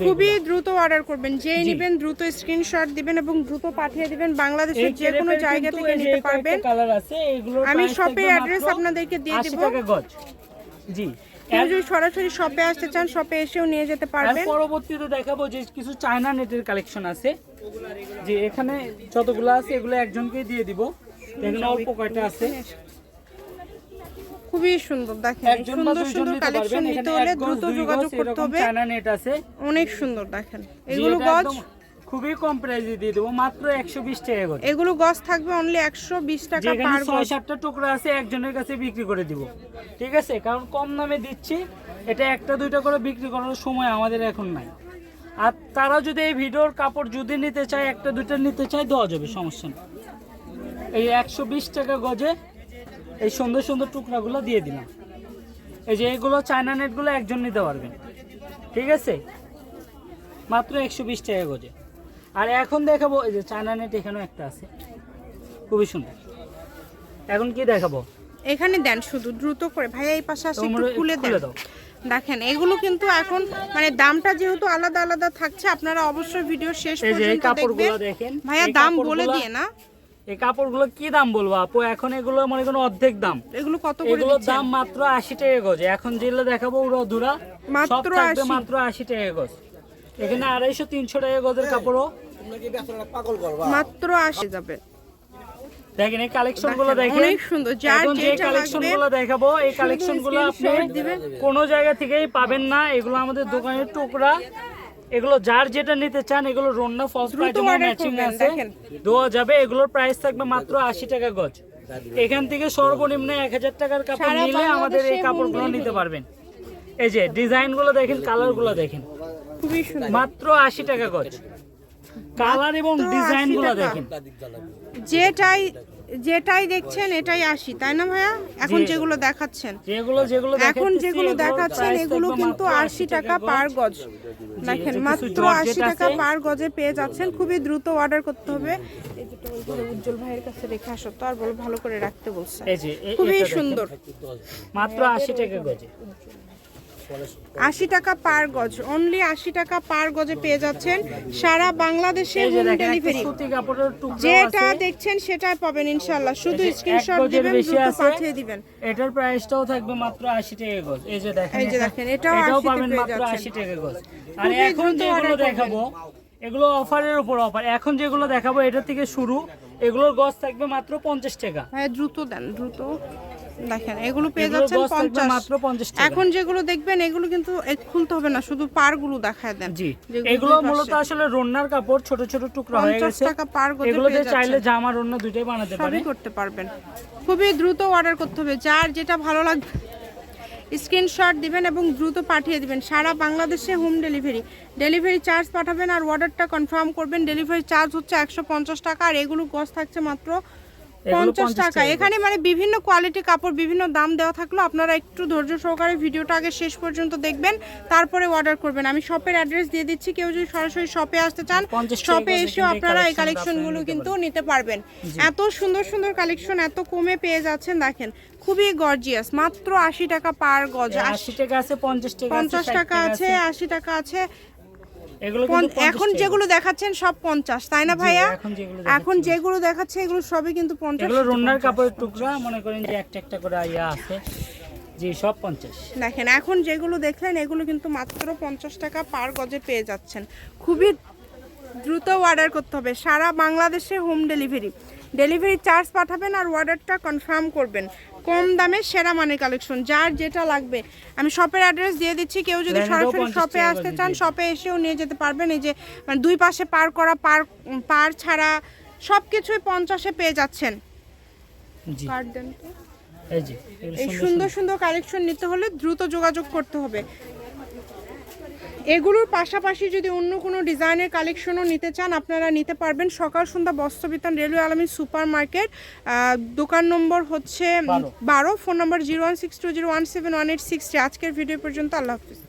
খুবই দ্রুত অর্ডার করবেন। যেই। নেবেন দ্রুত স্ক্রিনশট দিবেন এবং দ্রুত পাঠিয়ে দিবেন। বাংলাদেশের যে কোনো জায়গা থেকে নিতে পারবেন। আমি থাকবে অ্যাড্রেস আপনাদেরকে দিয়ে 80 দিব। জি। যদি সরাসরি শপে আসতে চান শপে এসেও নিয়ে যেতে পারবেন। পরবর্তীতে দেখাবো যে কিছু চায়না নেটের কালেকশন আছে। যে এখানে যতগুলো আছে এগুলো একজনকেই দিয়ে দিব। এখানে অল্প কয়টা আছে। খুবই সুন্দর দেখেন সুন্দর সুন্দর কালেকশন নিতে হলে দ্রুত যোগাযোগ করতে হবে। চায়না নেট আছে। অনেক সুন্দর দেখেন। এগুলো গজ খুবই কম প্রাইসে দিয়ে দেবো মাত্র একশো বিশ টাকা গজ এগুলো গজ থাকবে অনলি একশো বিশ টাকা পার ছয় সাতটা টুকরা আছে একজনের কাছে বিক্রি করে দিব। ঠিক আছে? কারণ কম দামে দিচ্ছি এটা একটা দুইটা করে বিক্রি করার সময় আমাদের এখন নাই। আর তারা যদি এই ভিডিওর কাপড় যদি নিতে চায় একটা দুইটা নিতে চায় দেওয়া যাবে সমস্যা নেই। এই একশো বিশ টাকা গজে এই সুন্দর সুন্দর টুকরাগুলো দিয়ে দিলাম। এই যে এগুলো চায়না নেটগুলো একজন নিতে পারবেন ঠিক আছে? মাত্র একশো বিশ টাকা গজে আর এখন দেখাবো এই যে চায়না নেট এখানেও একটা আছে। খুবই সুন্দর। এখন কি দেখাবো? এখানে দেন শুধু দ্রুত করে। ভাইয়া এই পাশে আসে একটু খুলে দেন। দাও। দেখেন এগুলো কিন্তু এখন মানে দামটা যেহেতু আলাদা আলাদা থাকছে আপনারা অবশ্যই ভিডিও শেষ পর্যন্ত দেখবেন। ভাইয়া দাম বলে দিয়ে না। এই কাপড়গুলো কি দাম বলব আপু? এখন এগুলো মনে কোনো অর্ধেক দাম। এগুলো কত করে এগুলোর দাম মাত্র আশি টাকা গজ। এখন যেগুলো দেখাবো ওরা ধুরা মাত্র 80 মাত্র আশি টাকা গজ। এখানে আড়াইশো তিনশো টাকা গজের কাপড়ও। মাত্র আসে যাবে। দেখেন এই কালেকশনগুলো দেখেন, অনেক সুন্দর। যার যে কালেকশনগুলো দেখাবো এই কালেকশনগুলো আপনি কোনো জায়গা থেকেই পাবেন না। এগুলো আমাদের দোকানের টুকরা। এগুলো যার যেটা নিতে চান এগুলো রন্না ফলস পায়জামা ম্যাচিং আছে। দেওয়া যাবে এগুলোর প্রাইস থাকবে মাত্র আশি টাকা গজ। এখান থেকে সর্বনিম্ন এক হাজার টাকার কাপড় নিলে আমাদের এই কাপড়গুলো নিতে পারবেন। এই যে ডিজাইনগুলো দেখেন। কালারগুলো দেখেন মাত্র আশি টাকা গজ। কালার এবং মাত্র ডিজাইনগুলো দেখেন। যেটাই যেটাই দেখছেন এটাই আসি তাই না ভাইয়া? এখন যেগুলো দেখাচ্ছেন। যেগুলো যেগুলো এখন যেগুলো দেখাচ্ছেন এগুলো কিন্তু আশি টাকা পার গজ। দেখেন মাত্র আশি টাকা পার গজে পেয়ে যাচ্ছেন। খুবই দ্রুত অর্ডার করতে হবে। উজ্জ্বল ভাইয়ের কাছে রেখে আসো তো আর বলো ভালো করে রাখতে বলছে। খুবই সুন্দর। মাত্র আশি টাকা গজে। আশি টাকা পার গজ। অনলি আশি টাকা পার গজে পেয়ে যাচ্ছেন সারা বাংলাদেশে হোম ডেলিভারি যেটা দেখছেন সেটাই পাবেন ইনশাল্লাহ শুধু স্ক্রিনশট দিবেন দ্রুত পাঠিয়ে দিবেন। এটার প্রাইসটাও থাকবে মাত্র আশি টাকা গজ। এই যে দেখেন এই যে দেখেন, এটাও এটাও 80 তে পাবেন মাত্র যাচ্ছেন। আশি টাকা গজ। আর এখন দ্রুত যেগুলো দেখাবো এগুলো অফারের উপর অফার। এখন যেগুলো দেখাবো এটা থেকে শুরু এগুলোর গজ থাকবে মাত্র পঞ্চাশ টাকা। হ্যাঁ দ্রুত দেন দ্রুত। দেখেন এগুলো পেয়ে যাচ্ছেন পঞ্চাশ। মাত্র পঞ্চাশ এখন যেগুলো দেখবেন এগুলো কিন্তু খুলতে হবে না শুধু পারগুলো দেখায় দেন। জি। এগুলো মূলত আসলে রন্নার কাপড় ছোট ছোট টুকরা হয়ে গেছে। টাকা পার এগুলোতে পেয়ে চাইলে জামা রন্না দুইটাই বানাতে পারে। করতে পারবেন। খুবই দ্রুত অর্ডার করতে হবে। যার যেটা ভালো লাগবে স্ক্রিনশট দিবেন এবং দ্রুত পাঠিয়ে দিবেন। সারা বাংলাদেশে হোম ডেলিভারি ডেলিভারি চার্জ পাঠাবেন আর অর্ডারটা কনফার্ম করবেন। ডেলিভারি চার্জ হচ্ছে একশো পঞ্চাশ টাকা আর এগুলো গজ থাকছে মাত্র পঞ্চাশ টাকা। এখানে মানে বিভিন্ন কোয়ালিটি কাপড় বিভিন্ন দাম দেওয়া থাকল। আপনারা একটু ধৈর্য সহকারে ভিডিওটা আগে শেষ পর্যন্ত দেখবেন তারপরে অর্ডার করবেন। আমি শপের অ্যাড্রেস দিয়ে দিচ্ছি কেউ যদি সরাসরি শপে আসতে চান শপে এসেও আপনারা এই কালেকশনগুলো কিন্তু নিতে পারবেন। এত সুন্দর সুন্দর কালেকশন এত কমে পেয়ে যাচ্ছেন দেখেন খুবই গর্জিয়াস মাত্র আশি টাকা পার গজ। আশি টাকা আছে পঞ্চাশ টাকা পঞ্চাশ টাকা আছে। আশি টাকা আছে এগুলো পন- কিন্তু 50 এখন যেগুলো দেখাচ্ছেন সব পঞ্চাশ তাই না ভাইয়া? এখন যেগুলো দেখাচ্ছে। এগুলো সবই কিন্তু পঞ্চাশ রন্নার কাপড়ের টুকরা মনে করেন যে একটা একটা করে ইয়া আছে। জি সব পঞ্চাশ। দেখেন এখন যেগুলো দেখলেন এগুলো কিন্তু মাত্র পঞ্চাশ টাকা পার গজে পেয়ে যাচ্ছেন। খুবই দ্রুত অর্ডার করতে হবে। সারা বাংলাদেশে হোম ডেলিভারি ডেলিভারি চার্জ পাঠাবেন আর অর্ডারটা কনফার্ম করবেন। কম দামে সেরা মানের কালেকশন যার যেটা লাগবে। আমি শপের অ্যাড্রেস দিয়ে দিচ্ছি কেউ যদি সরাসরি শপে আসতে চান শপে এসেও নিয়ে যেতে পারবেন। এই যে মানে দুই পাশে পার করা পার পার ছাড়া সব কিছুই পঞ্চাশে পেয়ে যাচ্ছেন। এই সুন্দর সুন্দর কালেকশন নিতে হলে দ্রুত যোগাযোগ করতে হবে। এগুলোর পাশাপাশি যদি অন্য কোনো ডিজাইনের কালেকশনও নিতে চান আপনারা নিতে পারবেন। সকাল সন্ধ্যা বস্ত্রবিতান রেলওয়ে আলমী সুপার মার্কেট দোকান নম্বর হচ্ছে বারো। Phone number zero one six two zero one seven one eight six আজকের ভিডিও পর্যন্ত আল্লাহ হাফিজ।